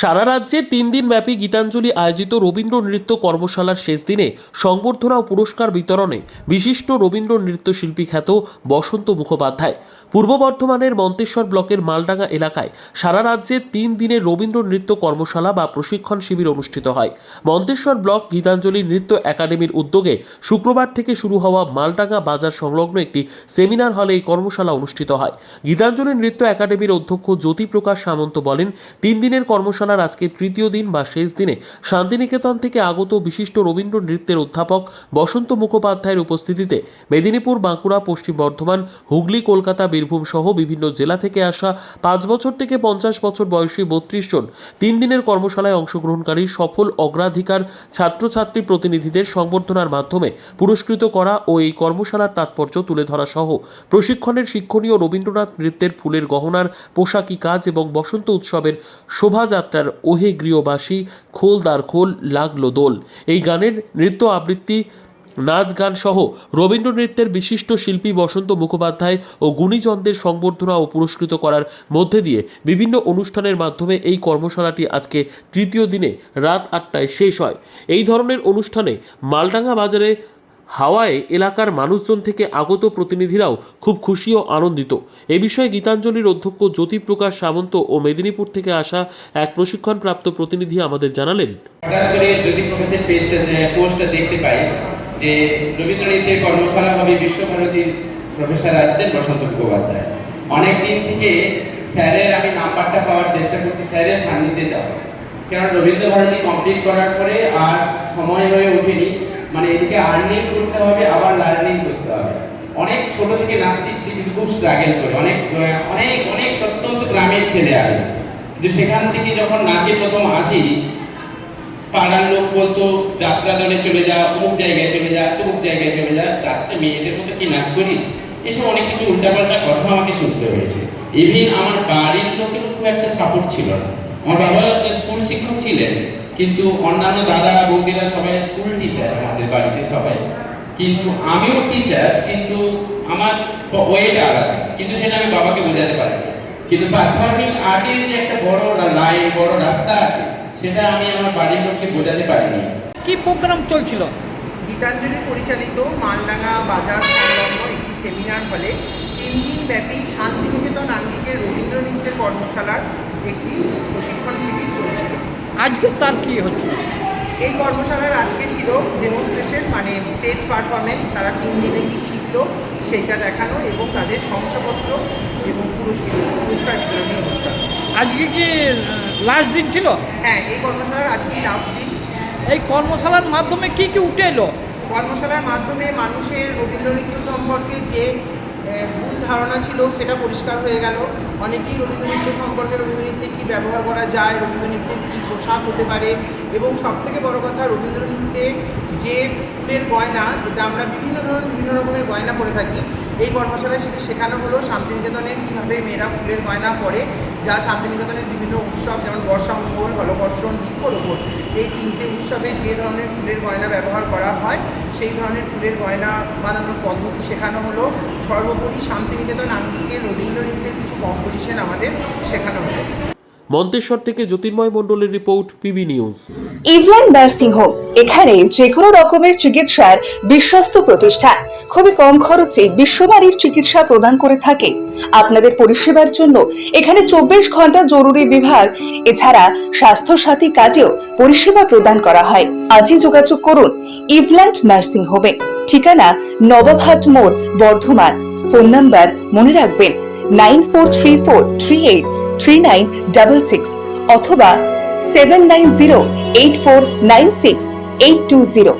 সারা রাজ্যে তিন দিন ব্যাপী গীতাঞ্জলি আয়োজিত রবীন্দ্র নৃত্য কর্মশালার শেষ দিনে সংবর্ধনা ও পুরস্কার বিতরণে বিশিষ্ট রবীন্দ্র নৃত্যশিল্পী খ্যাত বসন্ত মুখোপাধ্যায়। পূর্ব বর্ধমানের মন্তেশ্বর ব্লকের মালডাঙ্গা এলাকায় সারা রাজ্যে তিন দিনের রবীন্দ্র নৃত্য কর্মশালা বা প্রশিক্ষণ শিবির অনুষ্ঠিত হয়। মন্তেশ্বর ব্লক গীতাঞ্জলি নৃত্য একাডেমির উদ্যোগে শুক্রবার থেকে শুরু হওয়া মালডাঙ্গা বাজার সংলগ্ন একটি সেমিনার হলে এই কর্মশালা অনুষ্ঠিত হয়। গীতাঞ্জলি নৃত্য একাডেমির অধ্যক্ষ জ্যোতিপ্রকাশ সামন্ত বলেন, তিন দিনের কর্মশালার আজকে তৃতীয় দিন বা শেষ দিনে শান্তিনিকেতন থেকে আগত বিশিষ্ট রবীন্দ্র নৃত্যের অধ্যাপক বসন্ত মুখোপাধ্যায়ের উপস্থিতিতে মেদিনীপুর, বাঁকুড়া, পশ্চিম বর্ধমান, হুগলি, কলকাতা, বীরভূম সহ বিভিন্ন জেলা থেকে আসা পাঁচ বছর থেকে পঞ্চাশ বছর বয়সী বত্রিশ জন তিন দিনের কর্মশালায় অংশগ্রহণকারী সফল অগ্রাধিকার ছাত্রছাত্রী প্রতিনিধিদের সংবর্ধনার মাধ্যমে পুরস্কৃত করা ও এই কর্মশালার তাৎপর্য তুলে ধরা সহ প্রশিক্ষণের শিক্ষণীয় রবীন্দ্রনাথ নৃত্যের ফুলের গহনার পোশাকি কাজ এবং বসন্ত উৎসবের শোভাযাত্রার ওহে গৃহবাসী খোল দ্বার খোল লাগল দোল। এই গানের নৃত্য আবৃত্তি, নাচ গান সহ রবীন্দ্র নৃত্যের বিশিষ্ট শিল্পী বসন্ত মুখোপাধ্যায় ও গুণীজনদের সংবর্ধনা ও পুরস্কৃত করার মধ্যে দিয়ে বিভিন্ন অনুষ্ঠানের মাধ্যমে এই কর্মশালাটি আজকে তৃতীয় দিনে রাত আটটায় শেষ হয়। এই ধরনের অনুষ্ঠানে মালডাঙ্গা বাজারে হাওয়ায় এলাকার মানুষজন থেকে আগত প্রতিনিধিরাও খুব খুশি ও আনন্দিত। এ বিষয়ে গীতাঞ্জলির অধ্যক্ষ জ্যোতিপ্রকাশ সামন্ত ও মেদিনীপুর থেকে আসা এক প্রশিক্ষণপ্রাপ্ত প্রতিনিধি আমাদের জানালেন। হঠাৎ করে যদি প্রফেসর পেজটা পোস্টটা দেখতে পাই যে রবীন্দ্র কর্মশালা হবে, বিশ্বভারতীর প্রফেসর আসছেন বসন্ত মুখোপাধ্যায়। অনেক থেকে স্যারের আমি নাম্বারটা পাওয়ার চেষ্টা করছি, স্যারের সান্নিধ্যে যাব। কারণ রবীন্দ্র ভারতী কমপ্লিট করার পরে আর সময় হয়ে ওঠেনি। মানে এদিকে আর্নিং করতে হবে, আবার লার্নিং করতে হবে। অনেক ছোট থেকে নাচ শিখছি কিন্তু খুব স্ট্রাগল করে। অনেক অনেক অনেক প্রত্যন্ত গ্রামের ছেলে আমি কিন্তু সেখান থেকে যখন নাচে প্রথম আসি, পাড়ার লোক বলতো, যাত্রা দলে চলে যা, অমুক জায়গায় চলে যা, তমুক জায়গায় চলে যা, যাত্রা মেয়েদের মতো কি নাচ করিস? এসব অনেক কিছু উল্টাপাল্টা কথা আমাকে শুনতে হয়েছে। ইভিন আমার বাড়ির লোকের খুব একটা সাপোর্ট ছিল না। আমার বাবা স্কুল শিক্ষক ছিলেন, কিন্তু অন্যান্য দাদা বৌদিরা সবাই স্কুল টিচার বাড়িতে সবাই। কিন্তু আমিও টিচার কিন্তু আমার ওয়েটা আলাদা। কিন্তু সেটা আমি বাবাকে বোঝাতে পারিনি কিন্তু পারফর্মিং আর্টের যে একটা বড় লাইন বড় রাস্তা আছে সেটা আমি আমার বাড়ির লোককে বোঝাতে পারিনি। কি প্রোগ্রাম চলছিল? গীতাঞ্জলি পরিচালিত মালডাঙ্গা বাজার সংলগ্ন একটি সেমিনার হলে তিন দিন ব্যাপী শান্তিনিকেতন আঙ্গিকের রবীন্দ্র নৃত্যের কর্মশালার একটি প্রশিক্ষণ শিবির চলছিল। আজকে তার কি হচ্ছিল এই কর্মশালার আজকে ছিল ডেমনস্ট্রেশন মানে স্টেজ পারফরমেন্স তারা তিন দিনে কি শিখলো সেইটা দেখানো এবং তাদের শংসাপত্র এবং পুরস্কৃত পুরস্কার বিতরণী অনুষ্ঠান। আজকে কি লাস্ট দিন ছিল? হ্যাঁ এই কর্মশালার আজকে লাস্ট দিন। এই কর্মশালার মাধ্যমে কি কি উঠে এলো? কর্মশালার মাধ্যমে মানুষের রবীন্দ্র নৃত্য সম্পর্কে যে ভুল ধারণা ছিল, সেটা পরিষ্কার হয়ে গেল। অনেকেই রবীন্দ্র নৃত্য সম্পর্কে রবীন্দ্র নৃত্যে কী ব্যবহার করা যায় রবীন্দ্র নৃত্যের কী পোশাক হতে পারে, এবং সবথেকে বড় কথা রবীন্দ্র নৃত্যে যে ফুলের গয়না, যেটা আমরা বিভিন্ন ধরনের, বিভিন্ন রকমের গয়না পরে থাকি, এই কর্মশালায় সেটি শেখানো হলো শান্তিনিকেতনের কীভাবে মেয়েরা ফুলের গয়না পরে, যা শান্তিনিকেতনের বিভিন্ন উৎসব, যেমন বর্ষামঙ্গল হলবর্ষণ বৃক্ষরোপণ এই তিনটে উৎসবে যে ধরনের ফুলের গয়না ব্যবহার করা হয়, সেই ধরনের ফুলের গয়না বানানোর পদ্ধতি শেখানো হলো। সর্বোপরি শান্তিনিকেতন আঙ্গিকের রবীন্দ্র নৃত্যের কিছু কম্পোজিশন আমাদের শেখানো হলো। মন্তেশ্বর থেকে জ্যোতির্ময় মণ্ডলের রিপোর্ট পিবি নিউজ। ইভল্যান্ড নার্সিং হোম, এখানে যে কোনো রকমের চিকিৎসার বিশ্বস্ত প্রতিষ্ঠান। খুবই কম খরচে বিশ্বমানের চিকিৎসা প্রদান করে থাকে। আপনাদের পরিষেবার জন্য এখানে চব্বিশ ঘণ্টা জরুরি বিভাগ, এছাড়া স্বাস্থ্য সাথী কাজেও পরিষেবা প্রদান করা হয়। আজই যোগাযোগ করুন ইভল্যান্ড নার্সিং হোমে ঠিকানা নবাবহাট মোড়, বর্ধমান। ফোন নাম্বার মনে রাখবেন, nine four three four three eight three nine double six অথবা seven nine zero eight four nine six eight two zero